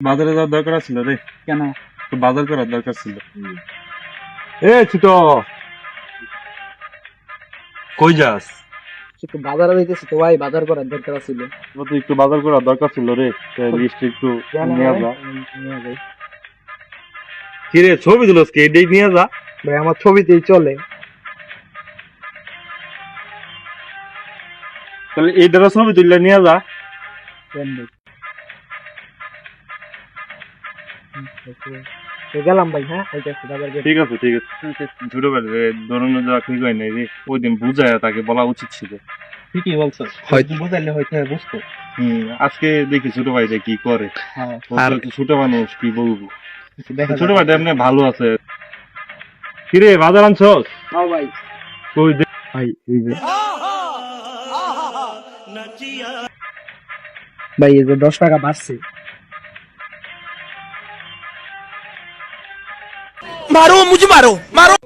বাজারে যাওয়ার দরকার ছিল রে? কেন? বাজার করার দরকার ছিল। এ ছোট! কই যাস? একটু বাজারে যাইতেছি তো ভাই বাজার করার দরকার ছিল। তো একটু বাজার করার দরকার ছিল রে। লিস্ট একটু নিয়ে যা। কিরে ছবি দিল এটাই নিয়ে যা। ভাই আমার ছবিতেই চলে। তাহলে এইটারও ছবি তুললে নিয়ে যা। গেলাম ভাই হ্যাঁ ঠিক আছে ঠিক আছে ছোট বেলা যাওয়া ঠিক হয় নাই রে ওই দিন বুঝায় তাকে বলা উচিত ছিল ঠিকই বলছো হয়তো। বুঝাইলে হয়তো বুঝতো হম আজকে দেখি ছোট ভাইটা কি করে হ্যাঁ আর ছোট মানুষ কি বলব ছোট ভাইটা এমনি ভালো আছে কিরে বাজার আনছস ভাই কই দে ভাই এই যে ভাই এই যে দশ টাকা বাড়ছে marou, Maru, marou, marou